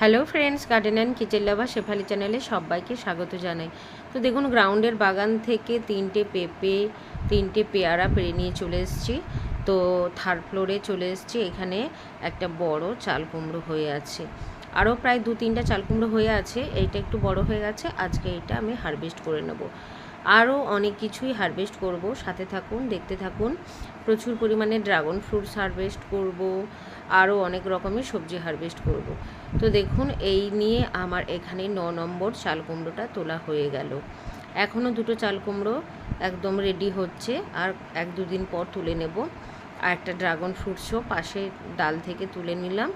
Hello friends, garden and kitchen lover Shefali চ্যানেলে সবাইকে স্বাগত জানাই। তো দেখুন, গ্রাউন্ডের বাগান থেকে তিনটে পেঁপে, তিনটে পেয়ারা পেরে নিয়ে চলে এসেছি। তো থার্ড ফ্লোরে চলে এসেছি, এখানে একটা বড় চাল কুমড়ো হয়ে আছে। আরও প্রায় দু তিনটা চাল কুমড়ো হয়ে আছে, এইটা একটু বড় হয়ে গেছে, আজকে এটা আমি হারভেস্ট করে নেব। আরও অনেক কিছুই হারভেস্ট করব, সাথে থাকুন, দেখতে থাকুন। প্রচুর পরিমাণে ড্রাগন ফ্রুটস হারভেস্ট করব আরও অনেক রকমের সবজি হারভেস্ট করব। তো দেখুন, এই নিয়ে আমার এখানে ন নম্বর চাল কুমড়োটা তোলা হয়ে গেল। এখনও দুটো চাল কুমড়ো একদম রেডি হচ্ছে, আর এক দুদিন পর তুলে নেব। আর একটা ড্রাগন ফ্রুটসও পাশে ডাল থেকে তুলে নিলাম।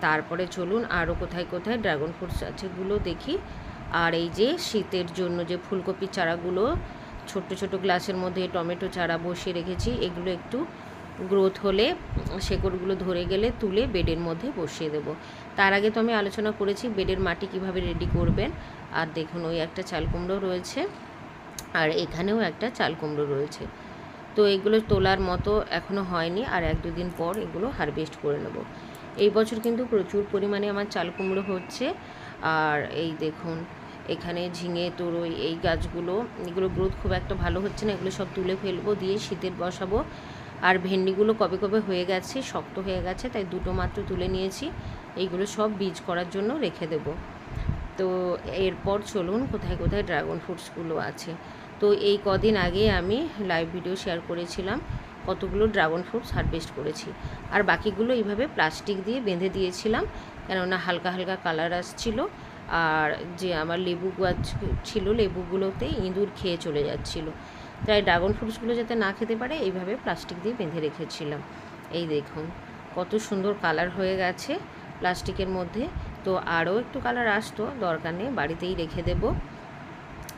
তারপরে চলুন আরও কোথায় কোথায় ড্রাগন ফ্রুটস আছে গুলো দেখি। আর এই যে শীতের জন্য যে ফুলকপির চারাগুলো, ছোট্ট ছোট গ্লাসের মধ্যে টমেটো চারা বসিয়ে রেখেছি, এগুলো একটু গ্রোথ হলে শেকড়গুলো ধরে গেলে তুলে বেডের মধ্যে বসিয়ে দেবো। তার আগে তো আমি আলোচনা করেছি বেডের মাটি কীভাবে রেডি করবেন। আর দেখুন, ওই একটা চাল কুমড়ো রয়েছে আর এখানেও একটা চাল কুমড়ো রয়েছে। তো এগুলো তোলার মতো এখনও হয়নি আর এক দুদিন পর এগুলো হারভেস্ট করে নেব। এই বছর কিন্তু প্রচুর পরিমাণে আমার চাল কুমড়ো হচ্ছে। আর এই দেখুন, এখানে ঝিঙে, তোরই এই গাছগুলো, এগুলো গ্রোথ খুব একটা ভালো হচ্ছে না। এগুলো সব তুলে ফেলব, দিয়ে শীতের বসাবো। আর ভেন্ডিগুলো কবে কবে হয়ে গেছে, শক্ত হয়ে গেছে, তাই দুটো মাত্র তুলে নিয়েছি। এইগুলো সব বীজ করার জন্য রেখে দেব। তো এরপর চলুন কোথায় কোথায় ড্রাগন ফ্রুটসগুলো আছে। তো এই কদিন আগে আমি লাইভ ভিডিও শেয়ার করেছিলাম, কতগুলো ড্রাগন ফ্রুটস হারভেস্ট করেছি। আর বাকিগুলো এইভাবে প্লাস্টিক দিয়ে বেঁধে দিয়েছিলাম, কেননা হালকা হালকা কালার আসছিল। আর যে আমার লেবু গাছ ছিল, লেবুগুলোতে ইঁদুর খেয়ে চলে যাচ্ছিল। তাই ড্রাগন ফ্রুটসগুলো যাতে না খেতে পারে, এইভাবে প্লাস্টিক দিয়ে বেঁধে রেখেছিলাম। এই দেখুন, কত সুন্দর কালার হয়ে গেছে প্লাস্টিকের মধ্যে। তো আরও একটু কালার আসতো, দরকার নেই, বাড়িতেই রেখে দেব।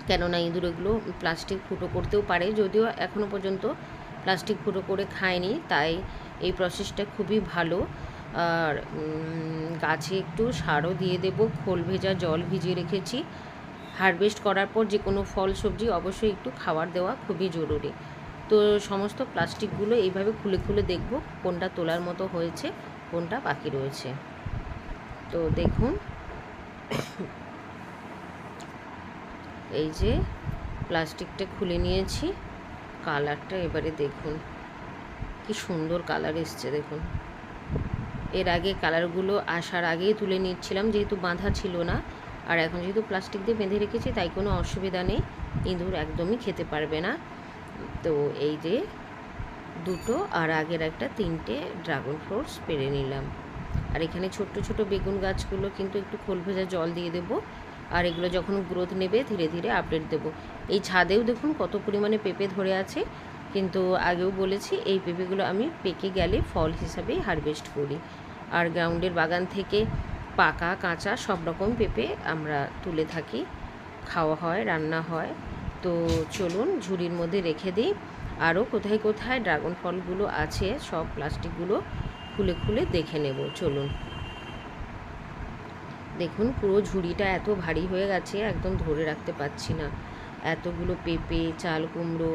কেননা ইঁদুর এগুলো প্লাস্টিক ফুটো করতেও পারে, যদিও এখনও পর্যন্ত প্লাস্টিক ফুটো করে খায়নি, তাই এই প্রসেসটা খুবই ভালো। আর গাছে একটু সারও দিয়ে দেব, খোল ভেজা জল ভিজিয়ে রেখেছি। হারভেস্ট করার পর যে কোনো ফল, সবজি অবশ্যই একটু খাবার দেওয়া খুবই জরুরি। তো সমস্ত প্লাস্টিকগুলো এইভাবে খুলে খুলে দেখব কোনটা তোলার মতো হয়েছে, কোনটা বাকি রয়েছে। তো দেখুন। এই যে প্লাস্টিকটা খুলে নিয়েছি, কালারটা এবারে দেখুন। কি সুন্দর কালার এসছে দেখুন। এর আগে কালারগুলো আসার আগেই তুলে নিচ্ছিলাম, যেহেতু বাঁধা ছিল না আর এখন যেহেতু প্লাস্টিক দিয়ে বেঁধে রেখেছি, তাই কোনো অসুবিধা নেই। ইঁদুর একদমই খেতে পারবে না। তো এই যে দুটো আর আগের একটা তিনটে ড্রাগন ফ্রুটস পেরে নিলাম। আর এখানে ছোট্ট ছোট বেগুন গাছগুলো কিন্তু একটু খোল ভেজা জল দিয়ে দেবো। আর এগুলো যখন গ্রোথ নেবে, ধীরে ধীরে আপডেট দেবো। এই ছাদেও দেখুন কত পরিমাণে পেঁপে ধরে আছে। কিন্তু আগেও বলেছি, এই পেঁপেগুলো আমি পেকে গেলে ফল হিসাবেই হারভেস্ট করি। আর গ্রাউন্ডের বাগান থেকে পাকা, কাঁচা সব রকম পেঁপে আমরা তুলে থাকি। খাওয়া হয়, রান্না হয়। তো চলুন ঝুড়ির মধ্যে রেখে দিই। আরও কোথায় কোথায় ড্রাগন ফলগুলো আছে, সব প্লাস্টিকগুলো খুলে খুলে দেখে নেব। চলুন। দেখুন, পুরো ঝুড়িটা এত ভারী হয়ে গেছে, একদম ধরে রাখতে পারছি না। এতগুলো পেঁপে, চাল কুমড়ো,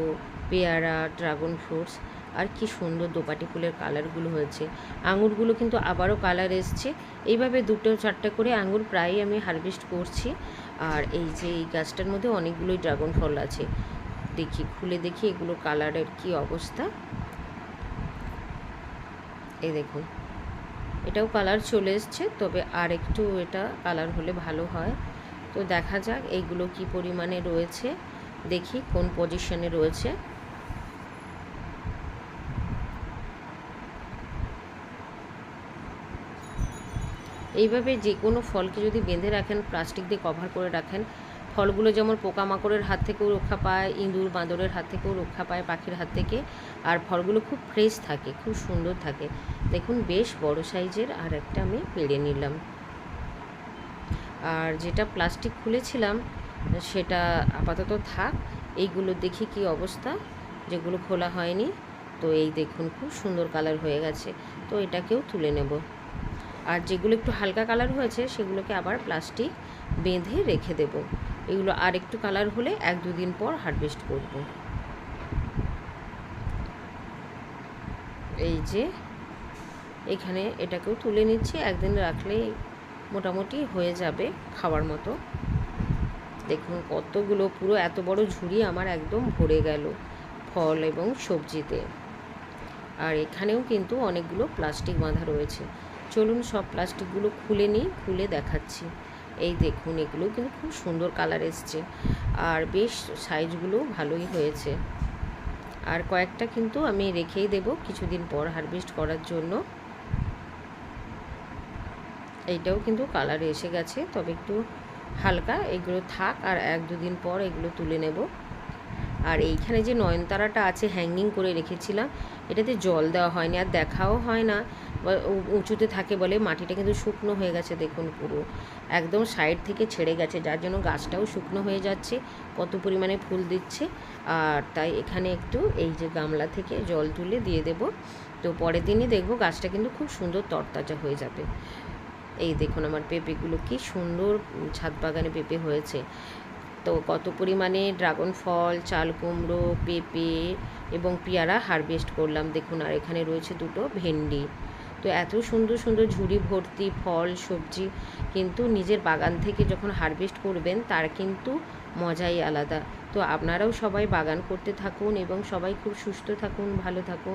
পেয়ারা, ড্রাগন ফ্রুটস আর কি সুন্দর দোপাটি ফুলের কালারগুলো হয়েছে। আঙুরগুলো কিন্তু আবারও কালার এসছে। এইভাবে দুটো চারটে করে আঙুর প্রায়ই আমি হারভেস্ট করছি। আর এই যে এই গাছটার মধ্যে অনেকগুলোই ড্রাগন ফল আছে। দেখি, খুলে দেখি এগুলো কালারের কি অবস্থা। এই দেখুন, এটাও কালার চলে এসছে, তবে আর একটু এটা কালার হলে ভালো হয়। তো দেখা যাক এইগুলো কি পরিমাণে রয়েছে। দেখি কোন পজিশনে রয়েছে। এইভাবে যে কোনো ফলকে যদি বেঁধে রাখেন প্লাস্টিক দিয়ে কভার করে রাখেন, ফলগুলো যেমন পোকামাকড়ের হাত থেকেও রক্ষা পায়, ইঁদুর বাঁদরের হাত থেকেও রক্ষা পায়, পাখির হাত থেকে, আর ফলগুলো খুব ফ্রেশ থাকে, খুব সুন্দর থাকে। দেখুন, বেশ বড় সাইজের আর একটা আমি পেড়ে নিলাম। আর যেটা প্লাস্টিক খুলেছিলাম, সেটা আপাতত থাক, এইগুলো দেখি কি অবস্থা, যেগুলো খোলা হয়নি, তো এই দেখুন, খুব সুন্দর কালার হয়ে গেছে, তো এটাকেও তুলে নেব। আর যেগুলো একটু হালকা কালার হয়েছে, সেগুলোকে আবার প্লাস্টিক বেঁধে রেখে দেব। এগুলো আর একটু কালার হলে এক দুদিন পর হারভেস্ট করব। এই যে, এখানে এটাকেও তুলে নিচ্ছি, একদিন রাখলেই মোটামুটি হয়ে যাবে খাওয়ার মতো। দেখুন কতগুলো, পুরো এত বড় ঝুড়ি আমার একদম ভরে গেল ফল এবং সবজিতে। আর এখানেও কিন্তু অনেকগুলো প্লাস্টিক বাঁধা রয়েছে। চলুন সব প্লাস্টিকগুলো খুলে নিই, খুলে দেখাচ্ছি। এই দেখুন, এগুলো কিন্তু খুব সুন্দর কালার এসছে। আর বেশ সাইজগুলো ভালোই হয়েছে। আর কয়েকটা কিন্তু আমি রেখেই দেব কিছুদিন পর হারভেস্ট করার জন্য। এইটাও কিন্তু কালার এসে গেছে, তবে একটু হালকা, এগুলো থাক আর এক দুদিন পর এগুলো তুলে নেব। আর এইখানে যে নয়নতারাটা আছে হ্যাঙ্গিং করে রেখেছিলাম, এটাতে জল দেওয়া হয়নি আর দেখাও হয় না। উঁচুতে থাকে বলে মাটিটা কিন্তু শুকনো হয়ে গেছে দেখুন পুরো। একদম সাইড থেকে ছেড়ে গেছে, যার জন্য গাছটাও শুকনো হয়ে যাচ্ছে, কত পরিমাণে ফুল দিচ্ছে। আর তাই এখানে একটু এই যে গামলা থেকে জল তুলে দিয়ে দেব। তো পরের দিনই দেখব গাছটা কিন্তু খুব সুন্দর তরতাজা হয়ে যাবে। এই দেখুন আমার পেঁপেগুলো কি সুন্দর ছাদ বাগানে পেঁপে হয়েছে। তো কত পরিমাণে ড্রাগন ফল, চাল কুমড়ো, পেঁপে এবং পেয়ারা হারভেস্ট করলাম। দেখুন, আর এখানে রয়েছে দুটো ভেন্ডি। তো এত সুন্দর সুন্দর ঝুড়ি ভর্তি ফল, সবজি কিন্তু নিজের বাগান থেকে যখন হারভেস্ট করবেন, তার কিন্তু মজাই আলাদা। তো আপনারাও সবাই বাগান করতে থাকুন এবং সবাই খুব সুস্থ থাকুন, ভালো থাকুন।